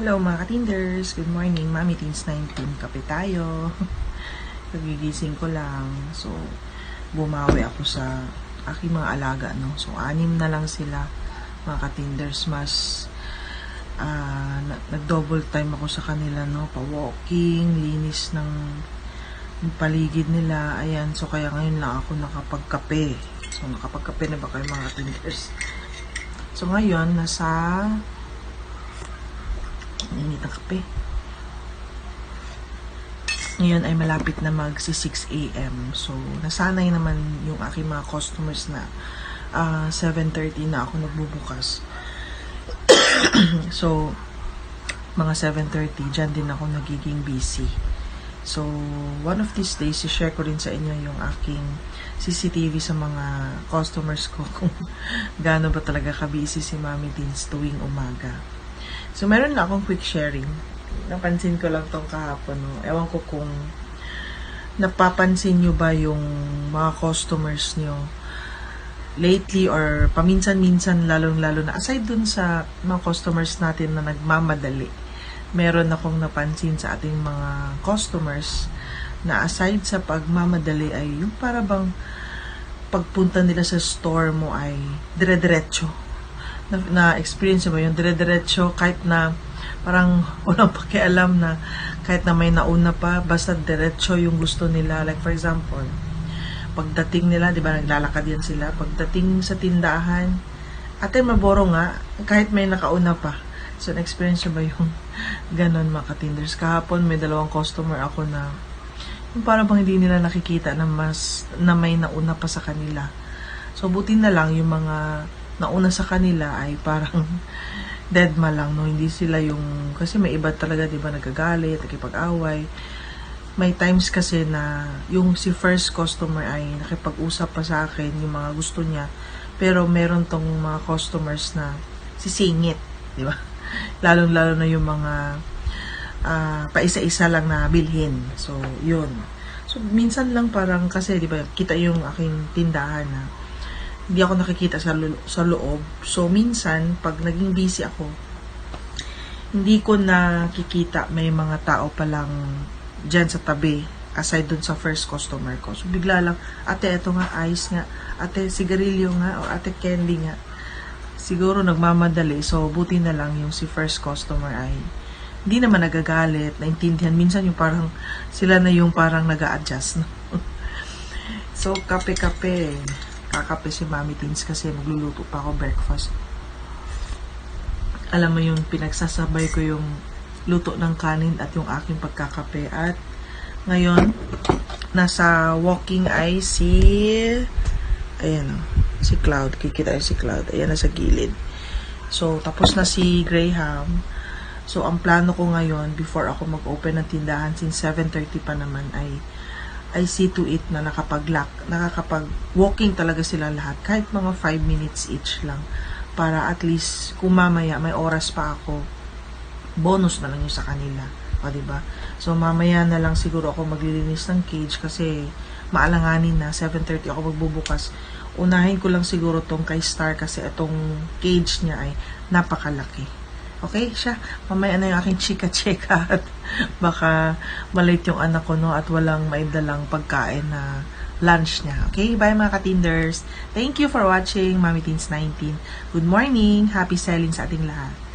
Hello mga katinders, good morning. Mami Teens 19, kape tayo. Nagigising ko lang. So, bumawi ako sa aking mga alaga, no? So, anim na lang sila, mga katinders. Mas, na- nag-double time ako sa kanila, no? Pa-walking, linis ng paligid nila. Ayan, so kaya ngayon lang ako nakapagkape. So, nakapagkape na ba kayo mga katinders? So, ngayon, nasa init ng kape. Ngayon ay malapit na mag si 6 a.m. So, nasanay naman yung aking mga customers na ah, 7.30 na ako nagbubukas. so, mga 7.30, dyan din ako nagiging busy. So, one of these days, i-share ko rin sa inyo yung aking CCTV sa mga customers ko kung gaano ba talaga ka-busy si Mami Teens tuwing umaga. So, meron na akong quick sharing. Napansin ko lang tong kahapon. No? Ewan ko kung napapansin nyo ba yung mga customers nyo lately or paminsan-minsan lalong-lalo na aside dun sa mga customers natin na nagmamadali meron akong napansin sa ating mga customers na aside sa pagmamadali ay yung para bang pagpunta nila sa store mo ay dire-diretso na, na experience mo yun dire-diretso kahit na parang walang pakialam na kahit na may nauna pa basta diretso yung gusto nila like for example pagdating nila, di ba, naglalakad yan sila. Pagdating sa tindahan, ate, maboro nga, kahit may nakauna pa. So, na-experience ba yung ganon mga katinders? Kahapon, may dalawang customer ako na yung parang bang hindi nila nakikita na mas, na may nauna pa sa kanila. So, buti na lang yung mga nauna sa kanila ay parang dead ma lang, no? Hindi sila yung, kasi may iba talaga, di ba, nagagalit, nakipag-away. May times kasi na yung si first customer ay nakipag-usap pa sa akin yung mga gusto niya. Pero meron tong mga customers na sisingit di ba? Lalong-lalo na yung mga ah, paisa-isa lang na bilhin. So yun. So minsan lang parang kasi di ba kita yung aking tindahan na hindi ako nakikita sa, lo- sa loob so minsan pag naging busy ako hindi ko nakikita may mga tao palang dyan sa tabi aside dun sa first customer ko. So, bigla lang, ate, ito nga, ice nga. Ate, sigarilyo nga, o ate, candy nga. Siguro nagmamadali. So, buti na lang yung si first customer ay hindi naman nagagalit, naintindihan. Minsan yung parang, sila na yung parang nag adjust no? so, kape-kape. Kakape si Mami Teens kasi magluluto pa ako breakfast. Alam mo yung pinagsasabay ko yung luto ng kanin at yung aking pagkakape. At ngayon, nasa walking eye si... Ayan o, si Cloud. Kikita si Cloud. Ayan, nasa gilid. So, tapos na si Graham. So, ang plano ko ngayon, before ako mag-open ng tindahan, since 7.30 pa naman, ay I see to it na nakapag-lock, nakakapag-walking talaga sila lahat. Kahit mga 5 minutes each lang. Para at least, kung mamaya may oras pa ako, bonus na lang yun sa kanila. O, diba? So, mamaya na lang siguro ako maglilinis ng cage kasi maalanganin na, 7.30 ako magbubukas. Unahin ko lang siguro tong kay Star kasi itong cage niya ay napakalaki. Okay, siya. Mamaya na yung aking chika-chika at baka malate yung anak ko, no? At walang maidalang pagkain na lunch niya. Okay, bye mga katinders. Thank you for watching Mami Teens 19. Good morning. Happy selling sa ating lahat.